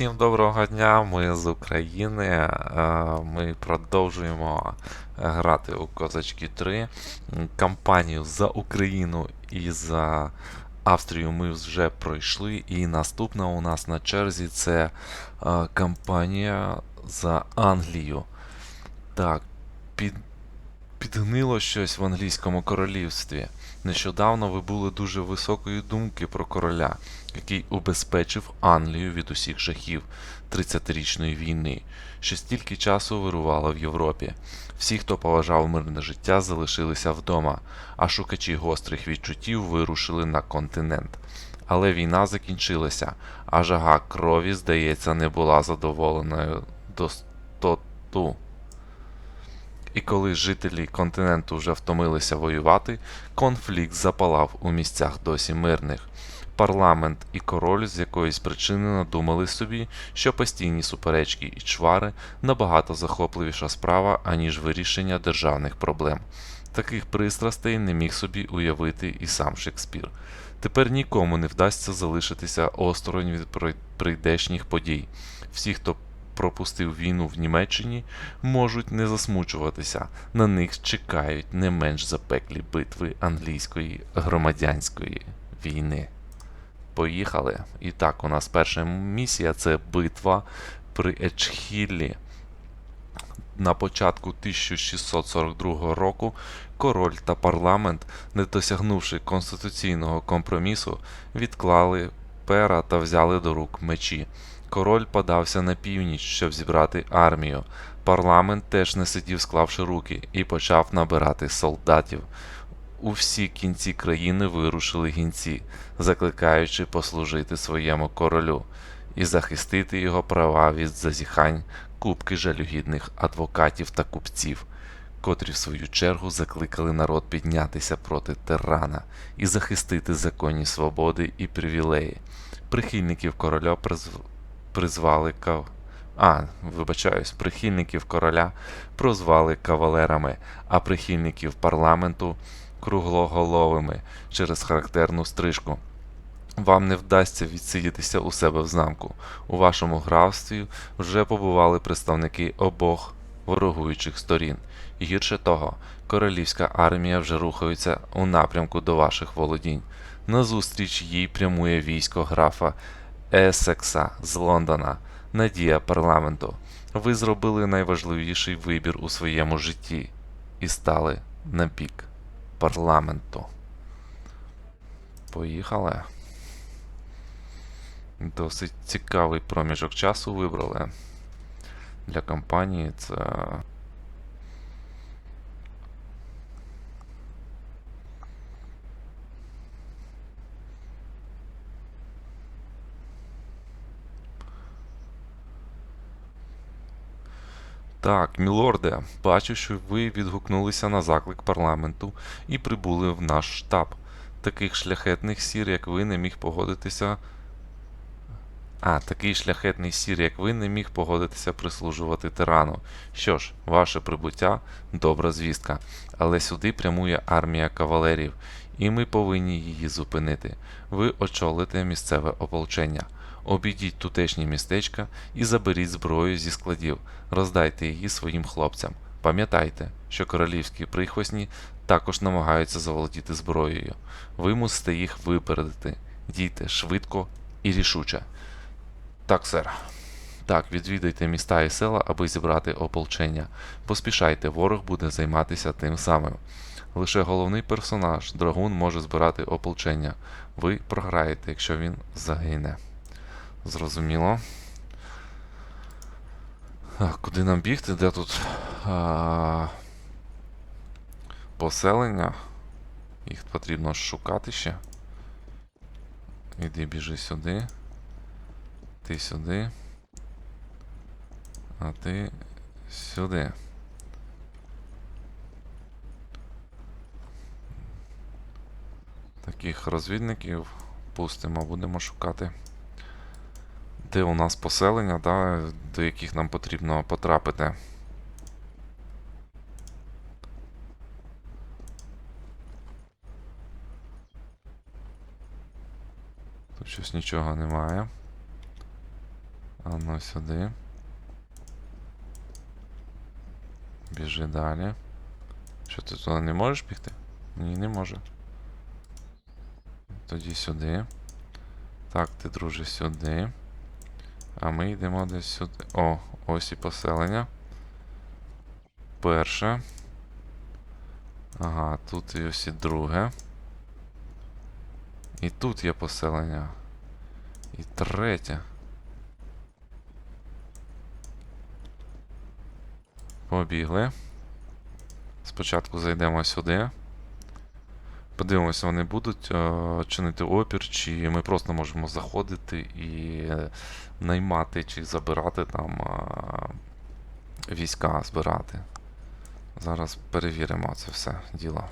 Усім доброго дня, ми з України. Е, Ми продовжуємо грати у Козачки 3. Кампанію за Україну і за Австрію ми вже пройшли. І наступна у нас на черзі це е, кампанія за Англію. Так, під, підгнило щось в англійському королівстві. Нещодавно ви були дуже високої думки про короля, який убезпечив Англію від усіх жахів 30-річної війни, що стільки часу вирувала в Європі. Всі, хто поважав мирне життя, залишилися вдома, а шукачі гострих відчуттів вирушили на континент. Але війна закінчилася, а жага крові, здається, не була задоволеною достоту. І коли жителі континенту вже втомилися воювати, конфлікт запалав у місцях досі мирних. Парламент і король з якоїсь причини надумали собі, що постійні суперечки і чвари набагато захопливіша справа, аніж вирішення державних проблем. Таких пристрастей не міг собі уявити і сам Шекспір. Тепер нікому не вдасться залишитися осторонь від прийдешніх подій. Всі, хто пропустив війну в Німеччині, можуть не засмучуватися. На них чекають не менш запеклі битви англійської громадянської війни. Поїхали. І так, у нас перша місія це битва при Ечхіллі. На початку 1642 року король та парламент, не досягнувши конституційного компромісу, відклали пера та взяли до рук мечі. Король подався на північ, щоб зібрати армію. Парламент теж не сидів, склавши руки, і почав набирати солдатів. У всі кінці країни вирушили гінці, закликаючи послужити своєму королю і захистити його права від зазіхань купки жалюгідних адвокатів та купців, котрі в свою чергу закликали народ піднятися проти тирана і захистити законні свободи і привілеї. Прихильників короля призв... призвали кав... А, вибачаюсь, прихильників короля прозвали кавалерами, а прихильників парламенту круглоголовими через характерну стрижку. Вам не вдасться відсидітися у себе в замку. У вашому графстві вже побували представники обох ворогуючих сторін. Гірше того, королівська армія вже рухається у напрямку до ваших володінь. Назустріч їй прямує військо графа Есекса з Лондона, надія парламенту. Ви зробили найважливіший вибір у своєму житті і стали на бік парламенту. Поїхали. Досить цікавий проміжок часу вибрали. Для компанії це. Так, мілорде, бачу, що ви відгукнулися на заклик парламенту і прибули в наш штаб. Таких шляхетних сір, як ви, не міг погодитися. А, такий шляхетний сір, як ви, не міг погодитися прислужувати тирану. Що ж, ваше прибуття добра звістка. Але сюди прямує армія кавалерів, і ми повинні її зупинити. Ви очолите місцеве ополчення. Обійдіть тутешні містечка і заберіть зброю зі складів, роздайте її своїм хлопцям. Пам'ятайте, що королівські прихвостні також намагаються заволодіти зброєю. Ви мусите їх випередити. Дійте швидко і рішуче. Так, сер. Так, відвідайте міста і села, аби зібрати ополчення. Поспішайте, ворог буде займатися тим самим. Лише головний персонаж, драгун, може збирати ополчення. Ви програєте, якщо він загине. Зрозуміло. Так, куди нам бігти? Де тут а, поселення? Їх потрібно шукати ще. Іди біжи сюди. Ти сюди. А ти сюди. Таких розвідників пустимо, будемо шукати. Де у нас поселення, да, до яких нам потрібно потрапити. Тут щось нічого немає. А ну сюди. Біжи далі. Що ти туди не можеш бігти? Ні, не може. Тоді сюди. Так, ти, друже, сюди. А ми йдемо десь сюди. О, ось і поселення. Перше. Ага, тут і ось і друге. І тут є поселення. І третє. Побігли. Спочатку зайдемо сюди. Подивимося, вони будуть е, чинити опір, чи ми просто можемо заходити і наймати чи забирати там е, війська збирати. Зараз перевіримо це все діло.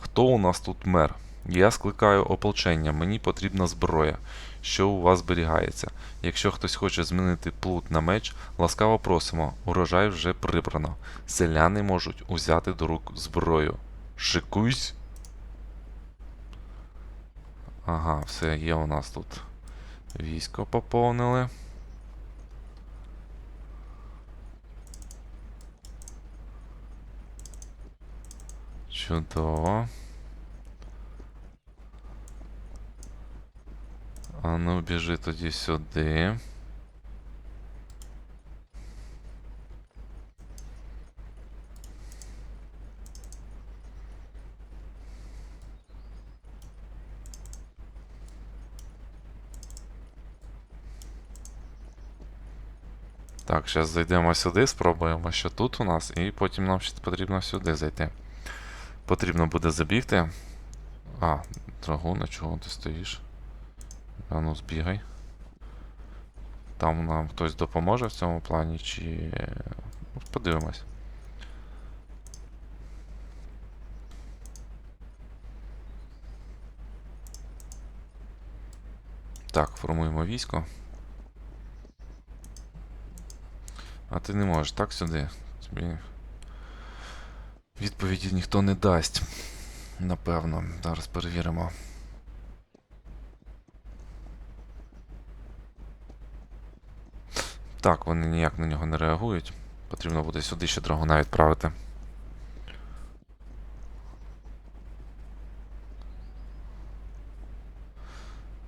Хто у нас тут мер? Я скликаю ополчення, мені потрібна зброя. Що у вас зберігається? Якщо хтось хоче змінити плут на меч, ласкаво просимо, урожай вже прибрано. Селяни можуть узяти до рук зброю. Шикуйсь. Ага, все, є у нас тут. Військо поповнили. Чудово. А ну, біжи тоді сюди. Так, зараз зайдемо сюди, спробуємо, що тут у нас, і потім нам ще потрібно сюди зайти. Потрібно буде забігти. А, драгуна, чого ти стоїш? А ну збігай. Там нам хтось допоможе в цьому плані, чи. Ну, Подивимось. Так, формуємо військо. А ти не можеш, так сюди? Тобі відповіді ніхто не дасть. Напевно. Зараз перевіримо. Так, вони ніяк на нього не реагують. Потрібно буде сюди ще драгуна відправити.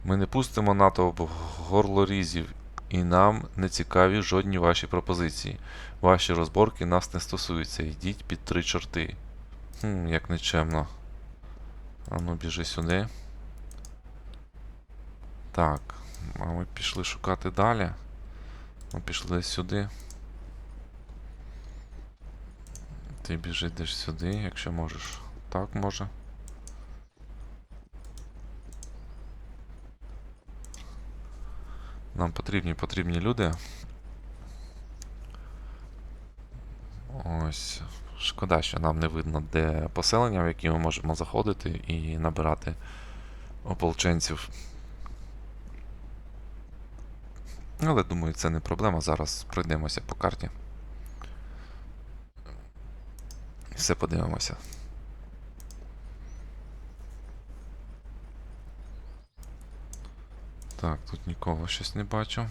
Ми не пустимо НАТО горлорізів, і нам не цікаві жодні ваші пропозиції. Ваші розборки нас не стосуються. Йдіть під три чорти. Хм, як нечемно. А ну біжи сюди. Так, а ми пішли шукати далі. Ми пішли десь сюди. Ти біжи десь сюди, якщо можеш. Так може. Нам потрібні потрібні люди. Ось. Шкода, що нам не видно, де поселення, в які ми можемо заходити і набирати ополченців. Але думаю, це не проблема. Зараз пройдемося по карті. І все подивимося. Так, тут нікого щось не бачу.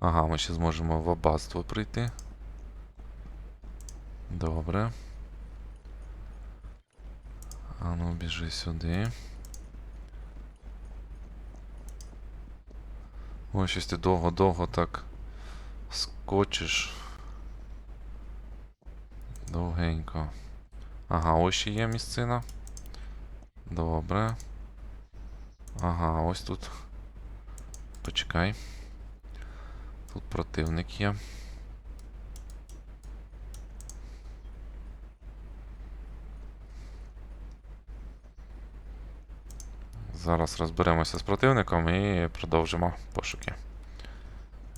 Ага, ми ще зможемо в аббатство прийти. Добре. А ну, біжи сюди. Ой, щось ти довго-довго так скочиш. Довгенько. Ага, ось ще є місцина. Добре. Ага, ось тут. Почекай. Тут противник є. Зараз розберемося з противником і продовжимо пошуки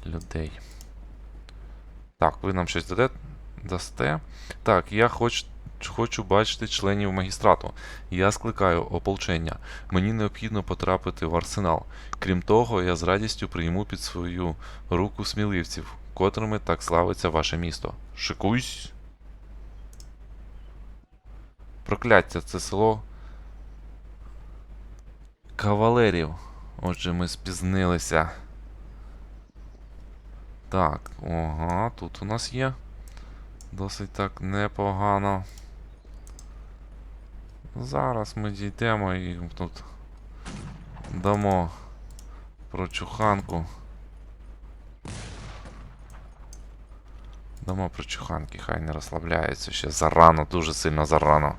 людей. Так, ви нам щось даде, дасте. Так, я хоч, хочу бачити членів магістрату. Я скликаю ополчення. Мені необхідно потрапити в арсенал. Крім того, я з радістю прийму під свою руку сміливців, котрими так славиться ваше місто. Шикуйсь! Прокляття, це село кавалерів. Отже, ми спізнилися. Так, ага, тут у нас є. Досить так непогано. Зараз ми дійдемо і тут дамо прочуханку. Дамо прочуханки, хай не розслабляється ще зарано, дуже сильно зарано.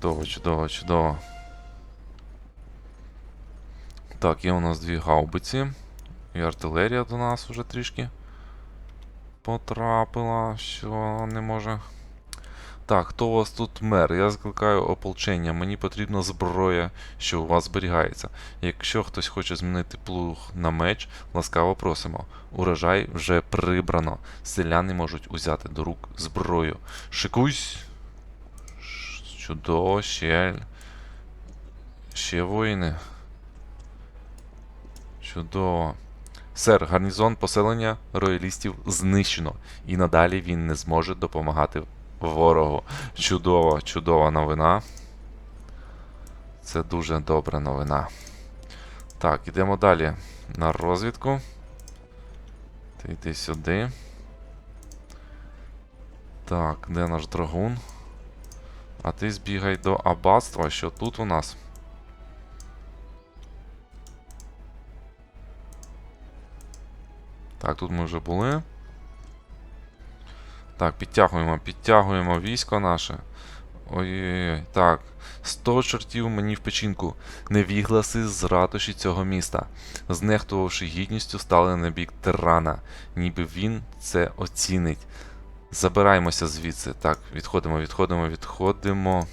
Чудово, чудово, чудово. Так, є у нас дві гаубиці. І артилерія до нас вже трішки потрапила, що не може. Так, хто у вас тут мер? Я закликаю ополчення. Мені потрібна зброя, що у вас зберігається. Якщо хтось хоче змінити плуг на меч, ласкаво просимо. Урожай вже прибрано. Селяни можуть узяти до рук зброю. Шикуйсь! Чудово, ще. Ще воїни. Чудово. Сер, гарнізон поселення роялістів знищено, і надалі він не зможе допомагати ворогу. Чудова, чудова новина. Це дуже добра новина. Так, ідемо далі на розвідку. Ти йди сюди. Так, де наш драгун? А ти збігай до аббатства, що тут у нас? Так, тут ми вже були. Так, підтягуємо, підтягуємо військо наше. Ой-ой-ой. Так. 100 чортів мені в печінку. Невігласи з ратуші цього міста. Знехтувавши гідністю, стали на бік тирана. Ніби він це оцінить. Забираємося звідси. Так, відходимо, відходимо, відходимо.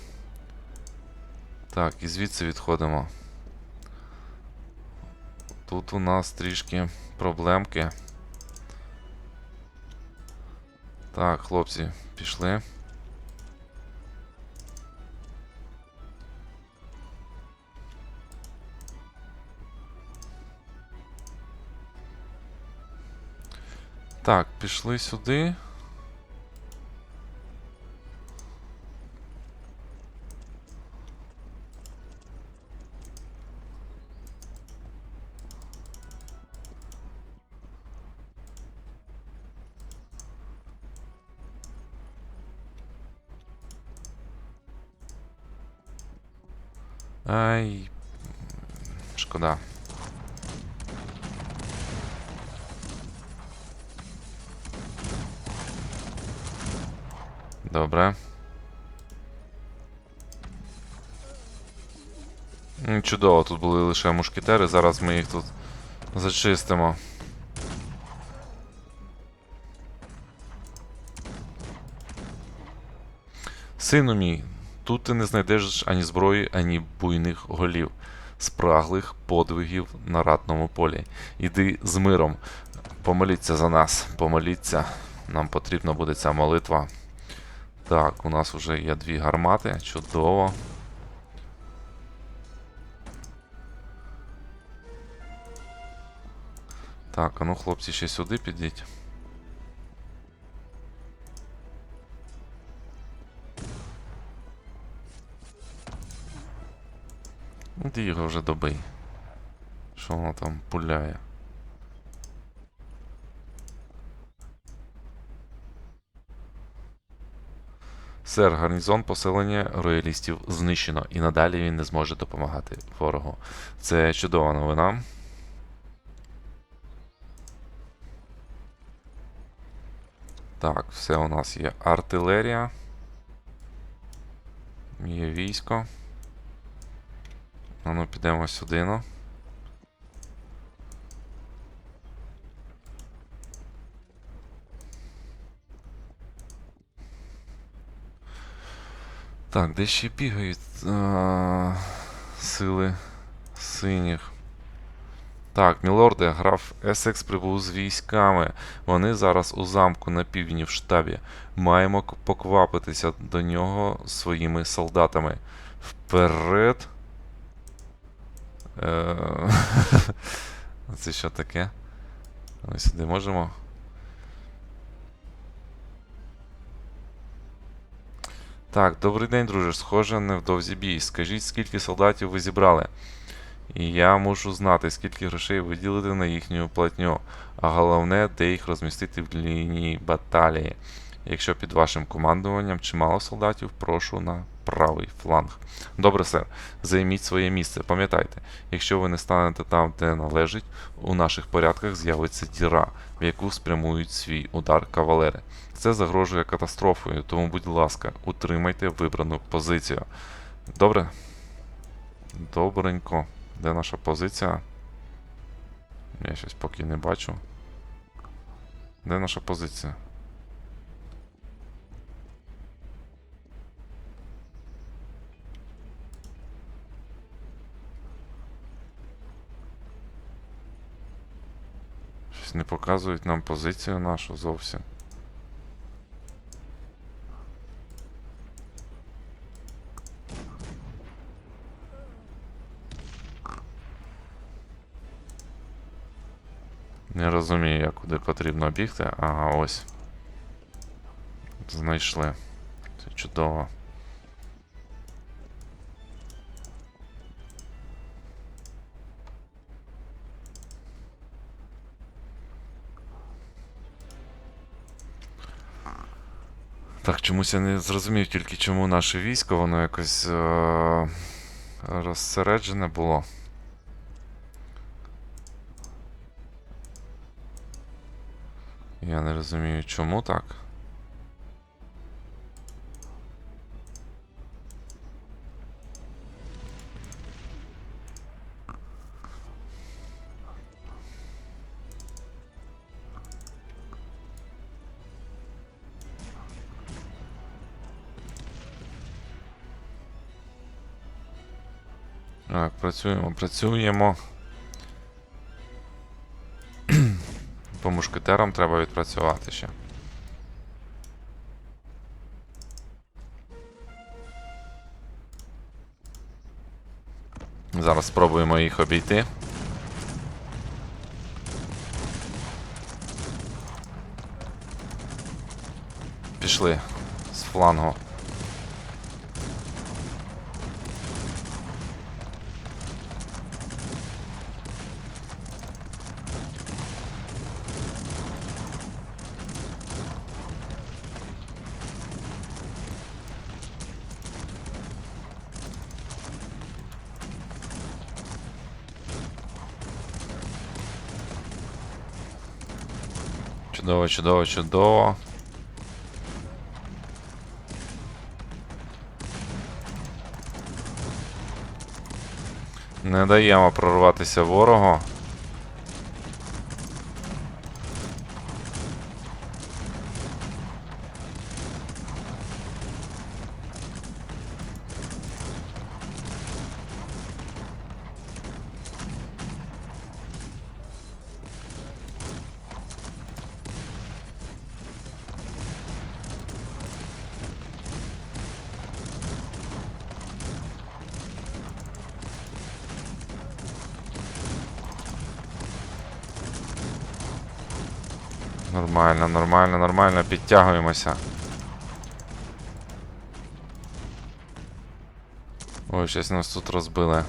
Так, і звідси відходимо. Тут у нас трішки проблемки. Так, хлопці, пішли. Так, пішли сюди. Ай. Шкода. Добре. Чудово, тут були лише мушкетери, зараз ми їх тут зачистимо. Сину мій, тут ти не знайдеш ані зброї, ані буйних голів, спраглих подвигів на ратному полі. Іди з миром, помоліться за нас, помоліться. Нам потрібна буде ця молитва. Так, у нас вже є дві гармати, чудово. Так, а ну хлопці ще сюди підіть. Ну, Ти його вже добий. Що воно там пуляє? Сер, гарнізон поселення роялістів знищено, і надалі він не зможе допомагати ворогу. Це чудова новина. Так, все у нас є артилерія. Є військо. А ну підемо сюди, ну. Так, де ще бігають а, сили синіх. Так, мілорде, граф Есекс прибув з військами. Вони зараз у замку на півдні в штабі. Маємо поквапитися до нього своїми солдатами. Вперед. Е, Це що таке? Ми сюди можемо. Так, добрий день, друже. Схоже, невдовзі бій. Скажіть, скільки солдатів ви зібрали? І я мушу знати, скільки грошей виділити на їхню платню, а головне, де їх розмістити в лінії баталії. Якщо під вашим командуванням чимало солдатів, прошу на правий фланг. Добре, сер, займіть своє місце. Пам'ятайте, якщо ви не станете там, де належить, у наших порядках з'явиться діра, в яку спрямують свій удар кавалери. Це загрожує катастрофою, тому, будь ласка, утримайте вибрану позицію. Добре? Добренько. Де наша позиція? Я щось поки не бачу. Де наша позиція? Не показують нам позицію нашу зовсім. Не розумію, як куди потрібно бігти. Ага, ось. Знайшли. Це чудово. Так, чомусь я не зрозумів тільки, чому наше військо, воно якось е- розсереджене було. Я не розумію, чому так. Працюємо, працюємо. По мушкетерам треба відпрацювати ще. Зараз спробуємо їх обійти. Пішли з флангу. Чудово, чудово, чудово. Не даємо прорватися ворогу. Нормально, нормально, підтягуємося. Ой, щось нас тут розбили.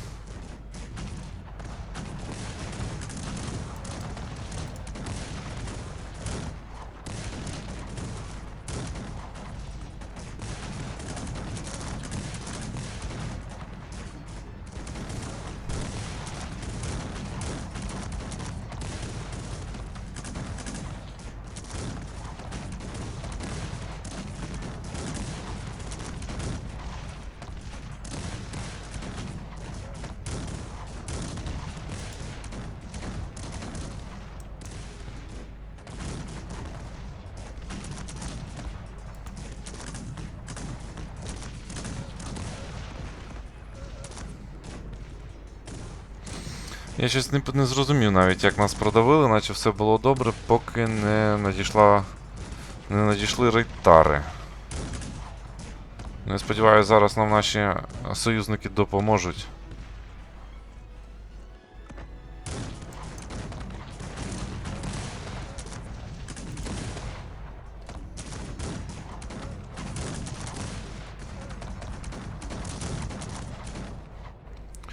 Я щось не не зрозумів навіть, як нас продавили, наче все було добре, поки не надійшла. Не надійшли рейтари. Ну, я сподіваюся, зараз нам наші союзники допоможуть.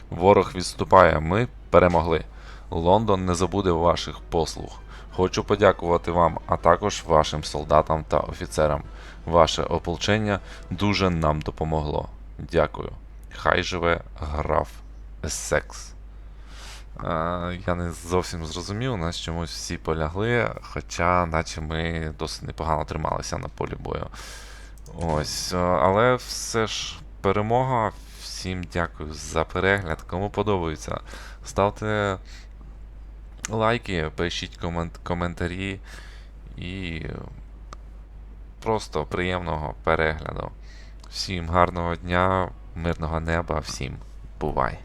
Ворог відступає, ми перемогли. Лондон не забуде ваших послуг. Хочу подякувати вам, а також вашим солдатам та офіцерам. Ваше ополчення дуже нам допомогло. Дякую. Хай живе граф Ессекс. Е, Я не зовсім зрозумів, нас чомусь всі полягли, хоча наче ми досить непогано трималися на полі бою. Ось, е, але все ж перемога. Всім дякую за перегляд. Кому подобається, ставте лайки, пишіть комент- коментарі і просто приємного перегляду. Всім гарного дня, мирного неба, всім бувай!